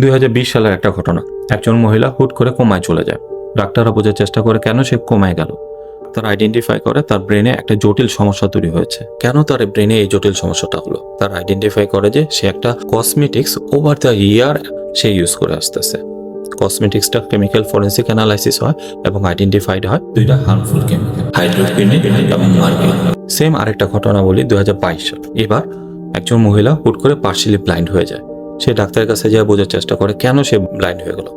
দুই হাজার বিশ সালের একটা ঘটনা। একজন মহিলা হুট করে কোমায় চলে যায়। ডাক্তাররা বোঝার চেষ্টা করে কেন সে কোমায় গেল। তার আইডেন্টিফাই করে তার ব্রেনে একটা জটিল সমস্যা তৈরি হয়েছে। কেন তার ব্রেনে এই জটিল সমস্যাটা হলো? তার আইডেন্টিফাই করে যে সে একটা কসমেটিক্স ওভার দ্য ইয়ার সে ইউজ করে আসতেছে। কসমেটিক্সটা কেমিক্যাল ফরেন্সিক অ্যানালাইসিস হয় এবং আইডেন্টিফাইড হয় দুইটা হার্মফুল কেমিক্যাল হাইড্রোকুইনিন এবং মার্কিন সেম আরেকটা ঘটনা বলি দুই হাজার এবার একজন মহিলা হুট করে পার্সিয়ালি ব্লাইন্ড হয়ে যায়। সে ডাক্তারের কাছে যা বোঝার চেষ্টা করে কেন সে ব্লাইন্ড হয়ে গেল।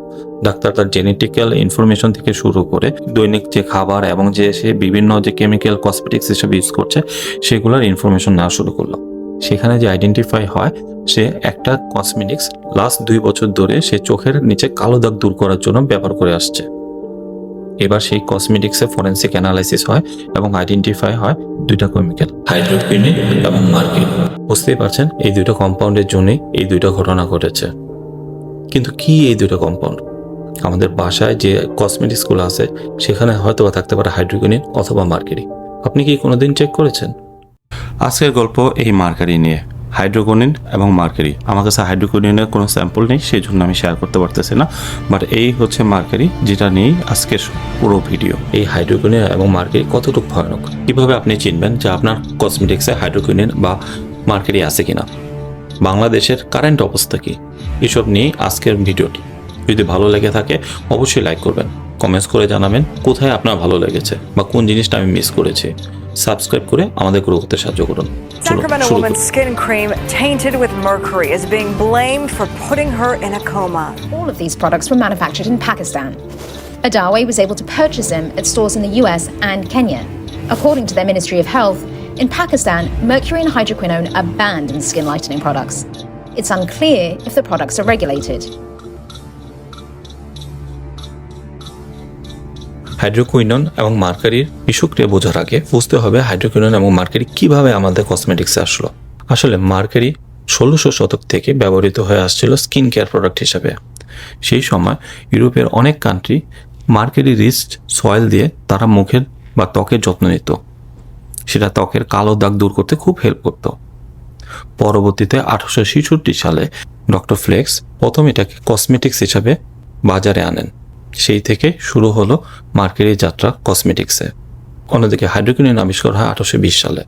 ডাক্তার তার জেনেটিক্যাল ইনফরমেশন থেকে শুরু করে দৈনিক যে খাবার এবং যে সে বিভিন্ন যে কেমিক্যাল কসমেটিক্স হিসেবে ইউজ করছে, সেগুলোর ইনফরমেশন নেওয়া শুরু করল। সেখানে যে আইডেন্টিফাই হয়, সে একটা কসমেটিক্স লাস্ট দুই বছর ধরে সে চোখের নিচে কালো দাগ দূর করার জন্য ব্যবহার করে আসছে। এবার সেই কসমেটিক্সে ফরেন্সিক অ্যানালাইসিস হয় এবং আইডেন্টিফাই হয় দুইটা কেমিক্যাল হাইড্রোকুইনিন এবং মার্কিন বুঝতেই পারছেন? এই দুইটা কম্পাউন্ডের জন্যই এই দুইটা ঘটনা ঘটেছে। কিন্তু কি এই দুটো কম্পাউন্ড আমাদের বাসায় যে কসমেটিক্সগুলো আছে, সেখানে হয়তো বা থাকতে পারে হাইড্রোকুইনিন অথবা মার্কারি আপনি কি কোনোদিন চেক করেছেন? আজকের গল্প এই মার্কারি নিয়ে। হাইড্রোকোনিন এবং মার্কারি। আমার কাছে হাইড্রোকোনিনের কোনো স্যাম্পল নেই সেই জন্য আমি শেয়ার করতে পারতেছি না। বাট এই হচ্ছে মার্কারি, যেটা নিয়েই আজকের পুরো ভিডিও এই হাইড্রোকোনিন এবং মার্কারি কতটুকু ভয়ানক? কীভাবে আপনি চিনবেন যে আপনার কসমেটিক্সে হাইড্রোকোনিন বা মার্কারি আছে কিনা? বাংলাদেশের কারেন্ট অবস্থা কী? এসব নিয়ে আজকের ভিডিওটি যদি ভালো লেগে থাকে, অবশ্যই লাইক করবেন। কমেন্টস করে জানাবেন কোথায় আপনার ভালো লেগেছে বা কোন জিনিসটা আমি মিস করেছি সাবস্ক্রাইব করে আমাদের গ্রো করতে সাহায্য করুন Sacramento woman's skin cream tainted with mercury is being blamed for putting her in a coma. All of these products were manufactured in Pakistan. Adawe was able to purchase them at stores in the US and Kenya. According to their Ministry of Health, in Pakistan, mercury and hydroquinone are banned in skin lightening products. It's unclear if the products are regulated. Hydroquinone এবং মার্কারির বিষুক্রিয়া বোঝার আগে বুঝতে হবে hydroquinone এবং mercury কীভাবে আমাদের কসমেটিক্সে আসলো। আসলে মার্কারি ষোলোশো শতক থেকে ব্যবহৃত হয়ে আসছিল স্কিন কেয়ার প্রোডাক্ট হিসাবে। সেই সময় ইউরোপের অনেক কান্ট্রি মার্কারি রিস্ট সয়েল দিয়ে তারা মুখের বা ত্বকের যত্ন নিত। সেটা ত্বকের কালো দাগ দূর করতে খুব হেল্প করতো। পরবর্তীতে আঠারোশো ছেষট্টি সালে ডক্টর ফ্লেক্স প্রথম এটাকে কসমেটিক্স হিসাবে বাজারে আনেন। সেই থেকে শুরু হলো মার্কেরি যাত্রা কসমেটিক্সে। অন্যদিকে হাইড্রোকিনিন আবিষ্কার হয় আঠারোশো বিশ সালে।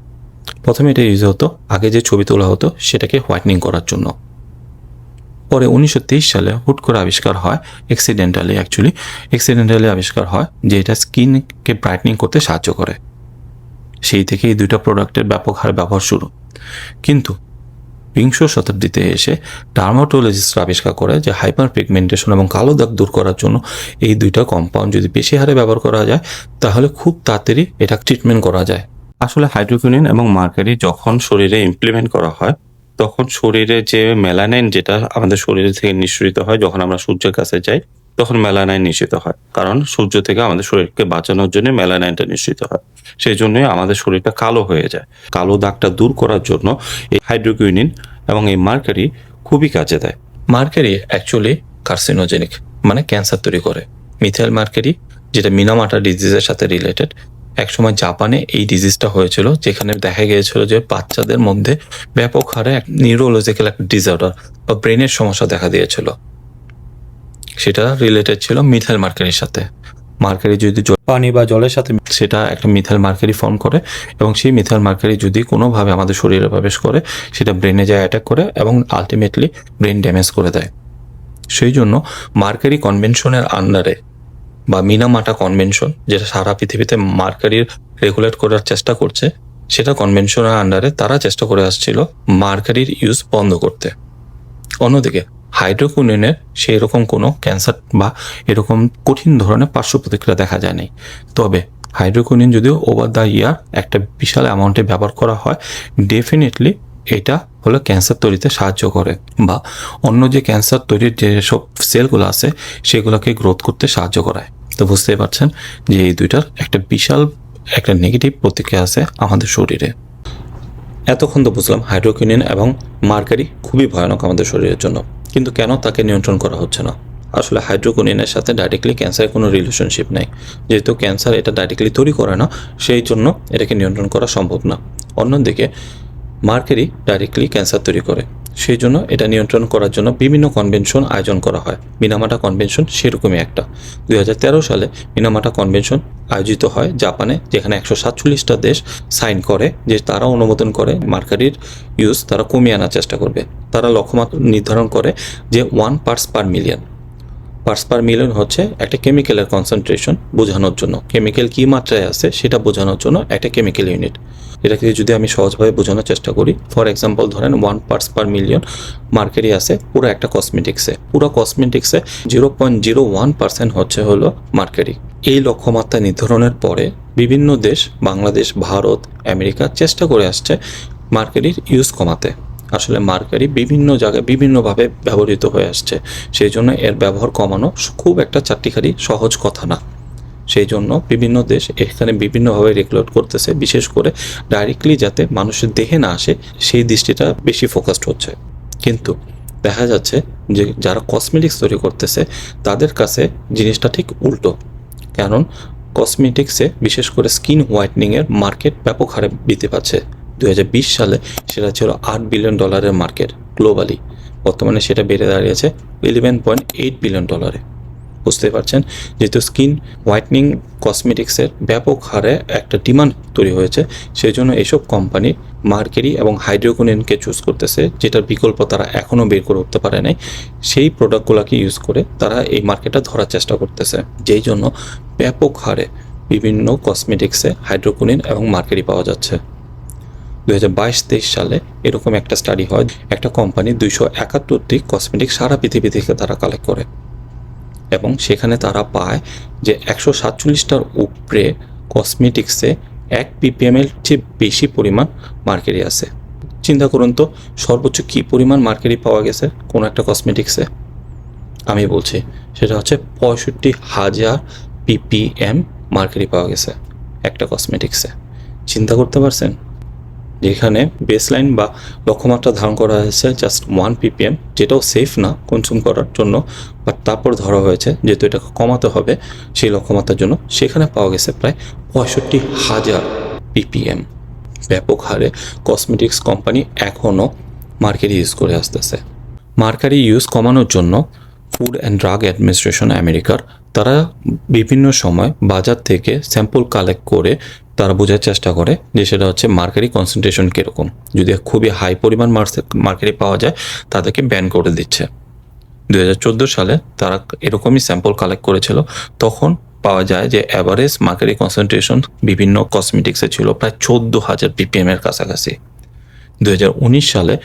প্রথমে এটা ইউজ হতো, আগে যে ছবি তোলা হতো সেটাকে হোয়াইটনিং করার জন্য। পরে উনিশশো তেইশ সালে হুট করে আবিষ্কার হয় অ্যাক্সিডেন্টালি অ্যাকচুয়ালি। অ্যাক্সিডেন্টালি আবিষ্কার হয় যে এটা স্কিনকে ব্রাইটনিং করতে সাহায্য করে। সেই থেকে এই দুইটা প্রোডাক্টের ব্যাপক হারে ব্যবহার শুরু। কিন্তু বিংশ শতাব্দীতে এসে ডার্মাটোলজিস্টরা আবিষ্কার করে যে হাইপার পিগমেন্টেশন এবং কালো দাগ দূর করার জন্য এই দুইটা কম্পাউন্ড যদি বেশি হারে ব্যবহার করা যায়, তাহলে খুব তাড়াতাড়ি এটা ট্রিটমেন্ট করা যায়। আসলে হাইড্রোকুইনিন এবং মার্কারি যখন শরীরে ইমপ্লিমেন্ট করা হয়, তখন শরীরে যে মেলানাইন যেটা আমাদের শরীর থেকে নিঃসৃত হয়, যখন আমরা সূর্যের কাছে যাই তখন মেলানাইন নিঃসৃত হয়। কারণ সূর্য থেকে আমাদের শরীরকে বাঁচানোর জন্য মেলানাইনটা নিঃসৃত হয়। সেই জন্যই আমাদের শরীরটা কালো হয়ে যায়। কালো দাগটা দূর করার জন্য এই হাইড্রোকুইনিন এবং এই মার্কারি খুবই কাজে দেয়। মার্কারি অ্যাকচুয়ালি কার্সিনোজেনিক মানে ক্যান্সার তৈরি করে। মিথাইল মার্কারি, যেটা মিনামাটা ডিজিজের সাথে রিলেটেড একসময় জাপানে এই ডিজিজটা হয়েছিল, যেখানে দেখা গিয়েছিল যে বাচ্চাদের মধ্যে ব্যাপক হারে এক নিউরোলজিক্যাল একটা ডিসঅর্ডার বা ব্রেনের সমস্যা দেখা দিয়েছিল। সেটা রিলেটেড ছিল মিথাইল মার্কারির সাথে। মার্কারি যদি পানি বা জলের সাথে সেটা একটা মিথাইল মার্কারি ফর্ম করে এবং সেই মিথাইল মার্কারি যদি কোনোভাবে আমাদের শরীরে প্রবেশ করে সেটা ব্রেনে যায় অ্যাটাক করে এবং আলটিমেটলি ব্রেন ড্যামেজ করে দেয়। সেই জন্য মার্কারি কনভেনশনের আন্ডারে বা মিনামাটা কনভেনশন যেটা সারা পৃথিবীতে মার্কারির রেগুলেট করার চেষ্টা করছে সেটা কনভেনশনের আন্ডারে তারা চেষ্টা করে আসছিল মার্কারির ইউজ বন্ধ করতে। অন্যদিকে হাইড্রোকুইনের সেই রকম কোনো ক্যান্সার বা এরকম কঠিন ধরনের পার্শ্ব প্রতিক্রিয়া দেখা যায় নাই তবে হাইড্রোকুইনিন যদিও ওভার দ্য ইয়ার একটা বিশাল অ্যামাউন্টে ব্যবহার করা হয় ডেফিনেটলি এটা হলো ক্যান্সার তৈরিতে সাহায্য করে বা অন্য যে ক্যান্সার তৈরির যে সব সেলগুলো আছে, সেগুলোকে গ্রোথ করতে সাহায্য করায়। তো বুঝতেই পারছেন যে এই দুইটার একটা বিশাল, একটা নেগেটিভ প্রতিক্রিয়া আছে আমাদের শরীরে। এতক্ষণ তো বুঝলাম হাইড্রোকিনিন এবং মার্কারি খুবই ভয়ানক আমাদের শরীরের জন্য। কিন্তু কেন তাকে নিয়ন্ত্রণ করা হচ্ছে না? আসলে হাইড্রোকোনিনের সাথে ডাইরেক্টলি ক্যান্সারের কোনো রিলেশনশিপ নেই। যেহেতু ক্যান্সার এটা ডাইরেক্টলি তৈরি করে না, সেই জন্য এটাকে নিয়ন্ত্রণ করা সম্ভব না। অন্যদিকে মার্কারি ডাইরেক্টলি ক্যান্সার তৈরি করে। সেই জন্য এটা নিয়ন্ত্রণ করার জন্য বিভিন্ন কনভেনশন আয়োজন করা হয়। মিনামাটা কনভেনশন সেরকমই একটা। দুই হাজার তেরো সালে মিনামাটা কনভেনশন আয়োজিত হয় জাপানে, যেখানে একশো সাতচল্লিশটা দেশ সাইন করে যে তারা অনুমোদন করে মার্কারির ইউজ তারা কমিয়ে আনার চেষ্টা করবে। তারা লক্ষ্যমাত্রা নির্ধারণ করে যে one parts per million parts per million হচ্ছে একটা কেমিক্যালের কনসেন্ট্রেশন বোঝানোর জন্য। কেমিক্যাল কী মাত্রায় আছে সেটা বোঝানোর জন্য একটা কেমিক্যাল ইউনিট এটাকে যদি আমি সহজভাবে বোঝানোর চেষ্টা করি ফর এক্সাম্পল ধরেন ওয়ান পার্টস পার মিলিয়ন মার্কেটই আছে পুরো একটা কসমেটিক্সে পুরো কসমেটিক্সে zero point zero one percent হচ্ছে হলো মার্কেরি এই লক্ষ্যমাত্রা নির্ধারণের পরে বিভিন্ন দেশ, বাংলাদেশ, ভারত, আমেরিকা চেষ্টা করে আসছে মার্কেরির ইউজ কমাতে। আসলে মার্কারি বিভিন্ন জায়গায় বিভিন্নভাবে ব্যবহৃত হয়ে আসছে। সেই জন্য এর ব্যবহার কমানো খুব একটা চারটিখারি সহজ কথা না। সেই জন্য বিভিন্ন দেশ এখানে বিভিন্নভাবে রেগুলেট করতেছে, বিশেষ করে ডাইরেক্টলি যাতে মানুষের দেহে না আসে, সেই দৃষ্টিটা বেশি ফোকাসড হচ্ছে। কিন্তু দেখা যাচ্ছে যে যারা কসমেটিক্স তৈরি করতেছে, তাদের কাছে জিনিসটা ঠিক উল্টো। কারণ কসমেটিক্সে বিশেষ করে স্কিন হোয়াইটনিংয়ের মার্কেট ব্যাপক হারে বৃদ্ধি পাচ্ছে। দু হাজার বিশ সালে সেটা ছিল আট বিলিয়ন ডলারের মার্কেট গ্লোবালি বর্তমানে সেটা বেড়ে দাঁড়িয়েছে ইলেভেন পয়েন্ট এইট বিলিয়ন ডলারে বুঝতে পারছেন, যেহেতু স্কিন হোয়াইটনিং কসমেটিক্সের ব্যাপক হারে একটা ডিমান্ড তৈরি হয়েছে সেই জন্য এইসব কোম্পানি মার্কেরি এবং হাইড্রোকোনিনকে চুজ করতেছে, যেটার বিকল্প তারা এখনও বের করে উঠতে পারে নাই। সেই প্রোডাক্টগুলোকে ইউজ করে তারা এই মার্কেটটা ধরার চেষ্টা করতেছে, যেই জন্য ব্যাপক হারে বিভিন্ন কসমেটিক্সে হাইড্রোকোনিন এবং মার্কেরি পাওয়া যাচ্ছে। দু হাজার সালে এরকম একটা স্টাডি হয়, একটা কোম্পানি দুইশো একাত্তরটি কসমেটিক সারা পৃথিবী থেকে তারা কালেক্ট করে। এবং সেখানে তারা পায় যে একশো সাতচল্লিশটার উপরে কসমেটিক্সে এক পিপিএমের চেয়ে বেশি পরিমাণ মার্কেরি আছে। চিন্তা করুন তো, সর্বোচ্চ কী পরিমাণ মার্কেরি পাওয়া গেছে কোনো একটা কসমেটিক্সে আমি বলছি, সেটা হচ্ছে পঁয়ষট্টি হাজার পিপিএম মার্কেরি পাওয়া গেছে একটা কসমেটিক্সে চিন্তা করতে পারছেন? যেখানে বেসলাইন বা লক্ষ্যমাত্রা ধারণ করা হয়েছে জাস্ট ওয়ান পিপিএম যেটাও সেফ না কনজিউম করার জন্য বাট তারপর ধরা হয়েছে যেহেতু এটাকে কমাতে হবে, সেই লক্ষ্যমাত্রার জন্য, সেখানে পাওয়া গেছে প্রায় পঁয়ষট্টি হাজার পিপিএম ব্যাপক হারে কসমেটিক্স কোম্পানি এখনও মার্কেরি ইউজ করে আসতেছে। মার্কারি ইউজ কমানোর জন্য ফুড অ্যান্ড ড্রাগ অ্যাডমিনিস্ট্রেশন আমেরিকার তারা বিভিন্ন সময় বাজার থেকে স্যাম্পল কালেক্ট করে তারা বোঝার চেষ্টা করে যে সেটা হচ্ছে মার্কারি কনসেন্ট্রেশন কীরকম। যদি খুবই হাই পরিমাণ মার্কারি পাওয়া যায়, তাদেরকে ব্যান করে দিচ্ছে। দু হাজার চোদ্দ সালে তারা এরকমই স্যাম্পল কালেক্ট করেছিল। তখন পাওয়া যায় যে অ্যাভারেজ মার্কারি কনসেন্ট্রেশন বিভিন্ন কসমেটিক্সে ছিল, প্রায় চোদ্দ হাজার পিপিএম এর কাছাকাছি। দু হাজার উনিশ সালে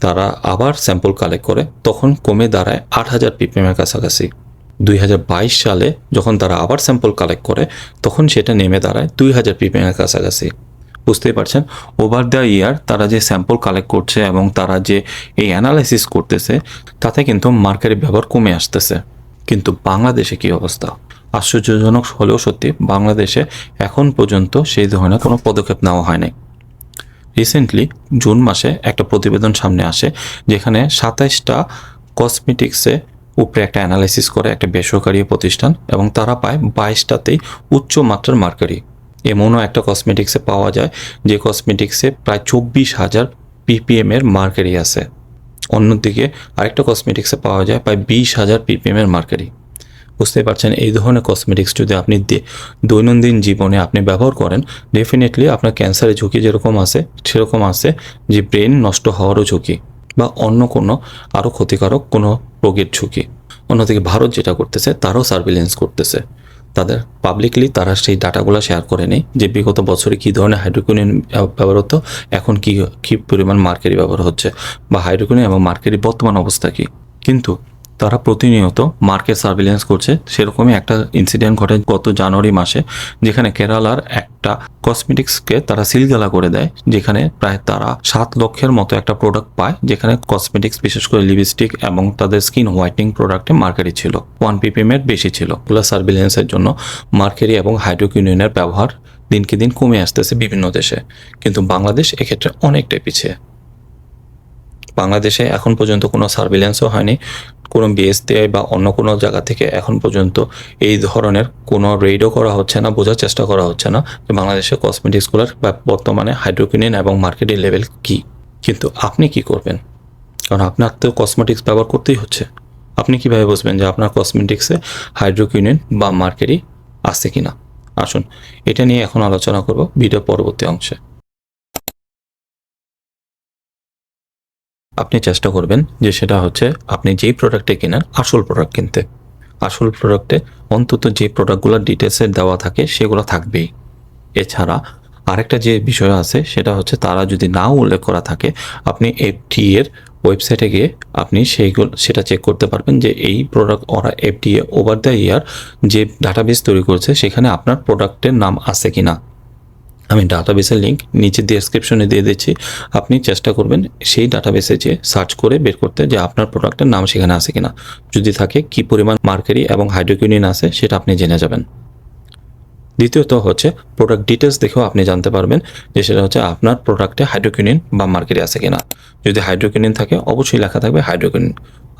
তারা আবার স্যাম্পল কালেক্ট করে, তখন কমে দাঁড়ায় আট হাজার পিপিএম এর কাছাকাছি। দুই হাজার বাইশ সালে যখন তারা আবার স্যাম্পল কালেক্ট করে, তখন সেটা নেমে দাঁড়ায় দুই হাজার পিপিএম এর কাছাকাছি। বুঝতেই পারছেন? ওভার দ্য ইয়ার তারা যে স্যাম্পল কালেক্ট করছে এবং তারা যে এই অ্যানালাইসিস করতেছে, তাতে কিন্তু মার্কারি ব্যবহার কমে আসতেছে। কিন্তু বাংলাদেশে কি অবস্থা? আশ্চর্যজনক হলেও সত্যি, বাংলাদেশে এখন পর্যন্ত সেই ধরনের কোনো পদক্ষেপ নেওয়া হয়নি রিসেন্টলি জুন মাসে একটা প্রতিবেদন সামনে আসে, যেখানে সাতাইশটা কসমেটিক্সে উপরে একটা অ্যানালাইসিস করে একটা বেসরকারি প্রতিষ্ঠান এবং তারা পায় বাইশটাতেই উচ্চ মাত্রার মার্কারি। এমনও একটা কসমেটিক্সে পাওয়া যায় যে কসমেটিক্সে প্রায় চব্বিশ হাজার পিপিএম এর মার্কারি আছে। অন্যদিকে আরেকটা কসমেটিক্সে পাওয়া যায় প্রায় বিশ হাজার পিপিএম এর মার্কারি। বুঝতে পারছেন, এই ধরনের কসমেটিক্স যদি আপনি দৈনন্দিন জীবনে আপনি ব্যবহার করেন ডেফিনেটলি আপনার ক্যান্সারের ঝুঁকি যেরকম আছে, সেরকম আছে যে ব্রেন নষ্ট হওয়ারও ঝুঁকি। বা অন্য কোনো আরও ক্ষতিকারক কোনো রোগের ঝুঁকি। অন্যদিকে ভারত যেটা করতেছে, তারাও সার্ভিলেন্স করতেছে। তাদের পাবলিকলি তারা সেই ডাটাগুলো শেয়ার করে নেই যে বিগত বছরে কী ধরনের হাইড্রোকুনিন ব্যবহার হতো, এখন কি, কী পরিমাণ মার্কেরি ব্যবহার হচ্ছে বা হাইড্রোকুনিন এবং মার্কেরি বর্তমান অবস্থা কী। কিন্তু তারা প্রতিনিয়ত মার্কেট সার্ভিলেন্স করছে। সেরকমই একটা ইনসিডেন্ট ঘটে গত জানুয়ারি মাসে, যেখানে কেরালার একটা কসমেটিক্সকে তারা সিলগালা করে দেয়, যেখানে প্রায় তারা সাত লক্ষের মতো একটা প্রোডাক্ট পায়, যেখানে কসমেটিক্স বিশেষ করে লিপস্টিক এবং তাদের স্কিন হোয়াইটনিং প্রোডাক্টে মার্কেটে ছিল। ওয়ান পিপিএম এর বেশি ছিল। ওগুলো সার্ভিলেন্সের জন্য মার্কারি এবং হাইড্রোকিউনিয়নের ব্যবহার দিনকে দিন কমে আসতেছে বিভিন্ন দেশে। কিন্তু বাংলাদেশ এক্ষেত্রে অনেকটাই পিছিয়ে। বাংলাদেশে এখন পর্যন্ত কোনো সার্ভিলেন্সও হয়নি। কোনো বিএসটিআই বা অন্য কোনো জায়গা থেকে এখন পর্যন্ত এই ধরনের কোনো রেডও করা হচ্ছে না, বোঝার চেষ্টা করা হচ্ছে না যে বাংলাদেশে কসমেটিক্সগুলোর বর্তমানে হাইড্রোকিনিন এবং মার্কেটের লেভেল কি। কিন্তু আপনি কি করবেন? কারণ আপনার তো কসমেটিক্স ব্যবহার করতেই হচ্ছে। আপনি কীভাবে বুঝবেন যে আপনার কসমেটিক্সে হাইড্রোকিউনিন বা মার্কারি আছে কিনা? আসুন, এটা নিয়ে এখন আলোচনা করব ভিডিও পরবর্তী অংশে। আপনি চেষ্টা করবেন যে সেটা হচ্ছে আপনি যেই প্রোডাক্টে কেনেন, আসল প্রোডাক্ট কিনতে। আসল প্রোডাক্টে অন্তত যে প্রোডাক্টগুলোর ডিটেলসে দেওয়া থাকে সেগুলো থাকবেই। এছাড়া আরেকটা যে বিষয় আছে, সেটা হচ্ছে তারা যদি নাও উল্লেখ করা থাকে, আপনি এফটি এর ওয়েবসাইটে গিয়ে আপনি সেইগুলো, সেটা চেক করতে পারবেন যে এই প্রোডাক্ট ওরা এফটিএ ওভার দ্য ইয়ার যে ডাটাবেস তৈরি করছে, সেখানে আপনার প্রোডাক্টের নাম আছে কি না আমি ডাটাবেসের লিঙ্ক নিচে ডেসক্রিপশনে দিয়ে দিচ্ছি। আপনি চেষ্টা করবেন সেই ডাটাবেসে যে সার্চ করে বের করতে যে আপনার প্রোডাক্টের নাম সেখানে আছে কিনা। যদি থাকে কি পরিমাণ মার্কারি এবং হাইড্রোকিউনিন আছে সেটা আপনি জেনে যাবেন। দ্বিতীয়ত হচ্ছে প্রোডাক্ট ডিটেলস দেখেও আপনি জানতে পারবেন যে সেটা হচ্ছে আপনার প্রোডাক্টে হাইড্রোকিউনিন বা মার্কারি আছে কিনা। যদি হাইড্রোকিউনিন থাকে, অবশ্যই লেখা থাকবে হাইড্রোকিউনিন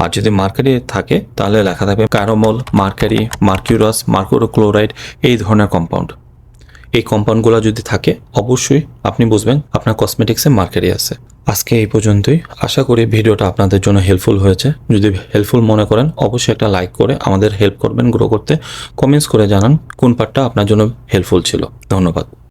আর যদি মার্কারি থাকে, তাহলে লেখা থাকবে ক্যারোমল মার্কারি, মার্কিউরাস, মার্কুরোক্লোরাইড, এই ধরনের কম্পাউন্ড এই কম্পাউন্ডগুলো যদি থাকে, অবশ্যই আপনি বুঝবেন আপনার কসমেটিক্সে মার্কেটে আছে। আজকে এই পর্যন্তই। আশা করি ভিডিওটা আপনাদের জন্য হেল্পফুল হয়েছে। যদি হেল্পফুল মনে করেন, অবশ্যই একটা লাইক করে আমাদের হেল্প করবেন গ্রো করতে। কমেন্টস করে জানান কোন পার্টটা আপনার জন্য হেল্পফুল ছিল। ধন্যবাদ।